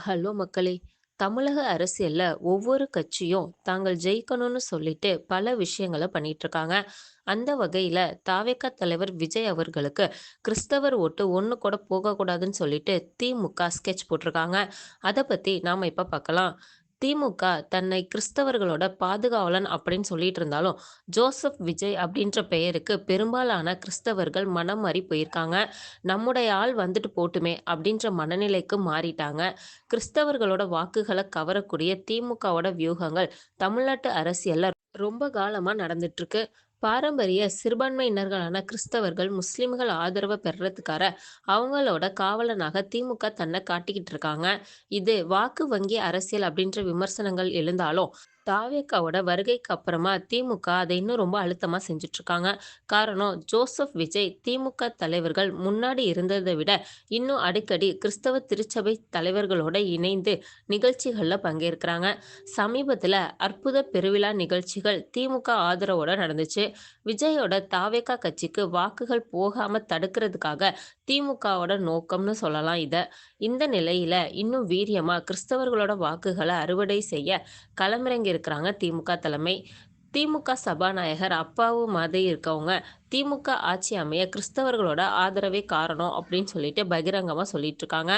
Hello மக்களே! தமிழக அரசியல்ல ஒவ்வொரு கட்சியும் தாங்கள் ஜெயிக்கணும்னு சொல்லிட்டு பல விஷயங்கள பண்ணிகிட்ருக்காங்க அந்த வகையில தாவேகா தலைவர் விஜய் அவர்களுக்கு கிறிஸ்தவர் ஓட்டு ஒன்று கூட போகக்கூடாதுன்னு சொல்லிட்டு திமுக ஸ்கெட்ச் போட்டிருக்காங்க. அதை பத்தி நாம இப்ப பார்க்கலாம். திமுக தன்னை கிறிஸ்தவர்களோட பாதுகாவலன் அப்படின்னு சொல்லிட்டு இருந்தாலும், ஜோசப் விஜய் அப்படின்ற பெயருக்கு பெரும்பாலான கிறிஸ்தவர்கள் மனம் மாறி போயிருக்காங்க. நம்முடைய ஆள் வந்துட்டு போட்டுமே அப்படின்ற மனநிலைக்கு மாறிட்டாங்க. கிறிஸ்தவர்களோட வாக்குகளை கவரக்கூடிய திமுகவோட வியூகங்கள் தமிழ்நாட்டு அரசியல்ல ரொம்ப காலமா நடந்துட்டுருக்கு. பாரம்பரிய சிறுபான்மையினர்களான கிறிஸ்தவர்கள், முஸ்லிம்கள் ஆதரவை பெறதுக்காக அவங்களோட காவலனாக திமுக தன்னை காட்டிக்கிட்டு இருக்காங்க. இது வாக்கு வங்கி அரசியல் அப்படின்ற விமர்சனங்கள் எழுந்தாலும், தாவேகாவோட வருகைக்கு அப்புறமா திமுக அதை இன்னும் ரொம்ப அழுத்தமாக செஞ்சிட்ருக்காங்க காரணம் ஜோசப் விஜய் திமுக தலைவர்கள் முன்னாடி இருந்ததை விட இன்னும் அடிக்கடி கிறிஸ்தவ திருச்சபை தலைவர்களோட இணைந்து நிகழ்ச்சிகளில் பங்கேற்கிறாங்க. சமீபத்தில் அற்புத பெருவிழா நிகழ்ச்சிகள் திமுக ஆதரவோட நடந்துச்சு. விஜயோட தாவேக்கா கட்சிக்கு வாக்குகள் போகாமல் தடுக்கிறதுக்காக திமுகவோட நோக்கம்னு சொல்லலாம் இதை இந்த நிலையில் இன்னும் வீரியமாக கிறிஸ்தவர்களோட வாக்குகளை அறுவடை செய்ய இருக்கிறாங்க திமுக தலைமை. திமுக சபாநாயகர் அப்பாவு மாதிரி இருக்கவங்க, திமுக ஆட்சி அமைய கிறிஸ்தவர்களோட ஆதரவே காரணம் அப்படின்னு சொல்லிட்டு பகிரங்கமாக சொல்லிட்டு இருக்காங்க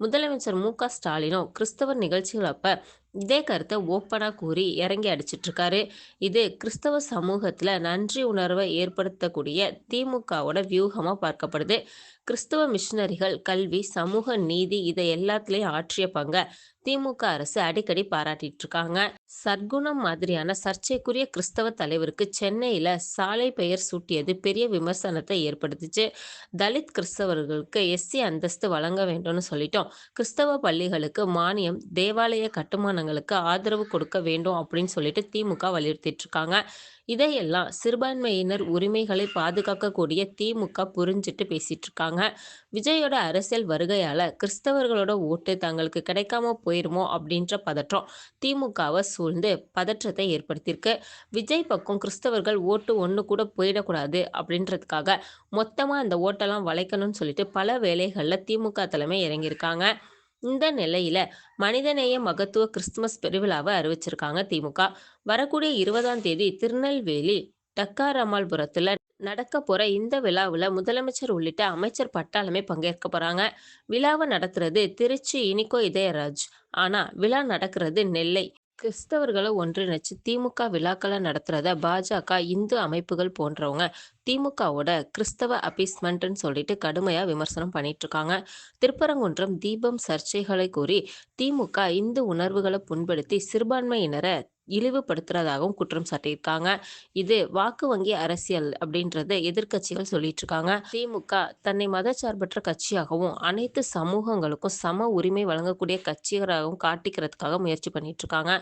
முதலமைச்சர் மு. க. ஸ்டாலினும் கிறிஸ்தவர் நிகழ்ச்சிகள் இதே கருத்தை ஓப்பனாக கூறி இறங்கி அடிச்சிட்டுருக்காரு. இது கிறிஸ்தவ சமூகத்தில் நன்றி உணர்வை ஏற்படுத்தக்கூடிய திமுகவோட வியூகமாக பார்க்கப்படுது. கிறிஸ்தவ மிஷினரிகள் கல்வி, சமூக நீதி இதை எல்லாத்துலேயும் ஆற்றிய பங்க திமுக அரசு அடிக்கடி பாராட்டிட்டுருக்காங்க. சற்குணம் மாதிரியான சர்ச்சைக்குரிய கிறிஸ்தவ தலைவருக்கு சென்னையில் சாலை பெயர் சூட்டியது பெரிய விமர்சனத்தை ஏற்படுத்துச்சு. தலித் கிறிஸ்தவர்களுக்கு எஸ்.சி. அந்தஸ்து வழங்க வேண்டும்னு சொல்லிட்டோம் கிறிஸ்தவ பள்ளிகளுக்கு மானியம், தேவாலய கட்டுமானங்களுக்கு ஆதரவு கொடுக்க வேண்டும் அப்படின்னு சொல்லிட்டு திமுக வலியுறுத்திட்டுருக்காங்க. இதையெல்லாம் சிறுபான்மையினர் உரிமைகளை பாதுகாக்கக்கூடிய திமுக புரிஞ்சுட்டு பேசிட்டுருக்காங்க. விஜயோட அரசியல் வருகையால கிறிஸ்தவர்களோட ஓட்டு தங்களுக்கு கிடைக்காம போயிருமோ அப்படின்ற பதற்றம் திமுகவை சூழ்ந்து பதற்றத்தை ஏற்படுத்தியிருக்கு. விஜய் பக்கம் கிறிஸ்தவர்கள் ஓட்டு ஒன்று கூட போயிடக்கூடாது அப்படின்றதுக்காக மொத்தமாக அந்த ஓட்டெல்லாம் வளைக்கணும்னு சொல்லிட்டு பல வேலைகளில் திமுக தலைமை இறங்கியிருக்காங்க. இந்த நிலையில மனிதநேய மகத்துவ கிறிஸ்துமஸ் பெருவிழாவை அறிவிச்சிருக்காங்க திமுக. வரக்கூடிய இருபதாம் தேதி திருநெல்வேலி டக்காரம்மாள்புரத்துல நடக்க போற இந்த விழாவில் முதலமைச்சர் உள்ளிட்ட அமைச்சர் பட்டாளமே பங்கேற்க போறாங்க. விழாவை நடத்துறது திருச்சி இனிகோ இதயராஜ். ஆனா விழா நடக்கிறது நெல்லை. கிறிஸ்தவர்களை ஒன்றிணைச்சு திமுக விழாக்களை நடத்துறத பாஜக இந்து அமைப்புகள் போன்றவங்க திமுகவோட கிறிஸ்தவ அப்பீஸ்மெண்ட்ன்னு சொல்லிட்டு கடுமையாக விமர்சனம் பண்ணிட்டுருக்காங்க. திருப்பரங்குன்றம் தீபம் சர்ச்சைகளை கூறி திமுக இந்து உணர்வுகளை புண்படுத்தி சிறுபான்மையினரை இழிவுபடுத்துறதாகவும் குற்றம் சாட்டியிருக்காங்க. இது வாக்கு வங்கி அரசியல் அப்படின்றத எதிர்க்கட்சிகள் சொல்லிட்டுருக்காங்க. திமுக தன்னை மதச்சார்பற்ற கட்சியாகவும், அனைத்து சமூகங்களுக்கும் சம உரிமை வழங்கக்கூடிய கட்சிகளாகவும் காட்டிக்கிறதுக்காக முயற்சி பண்ணிட்டுருக்காங்க.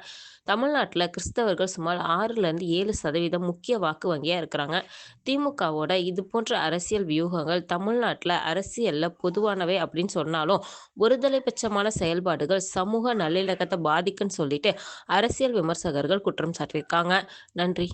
தமிழ்நாட்டில் கிறிஸ்தவர்கள் சுமார் ஆறுலேருந்து ஏழு சதவீதம் முக்கிய வாக்கு வங்கியா இருக்கிறாங்க. திமுகவோட இதுபோன்ற அரசியல் வியூகங்கள் தமிழ்நாட்டில் அரசியல்ல பொதுவானவை அப்படின்னு சொன்னாலும், ஒருதலைபட்சமான செயல்பாடுகள் சமூக நல்லிணக்கத்தை பாதிக்குன்னு சொல்லிட்டு அரசியல் விமர்சகர்கள் குற்றம் சாட்டியிருக்காங்க. நன்றி.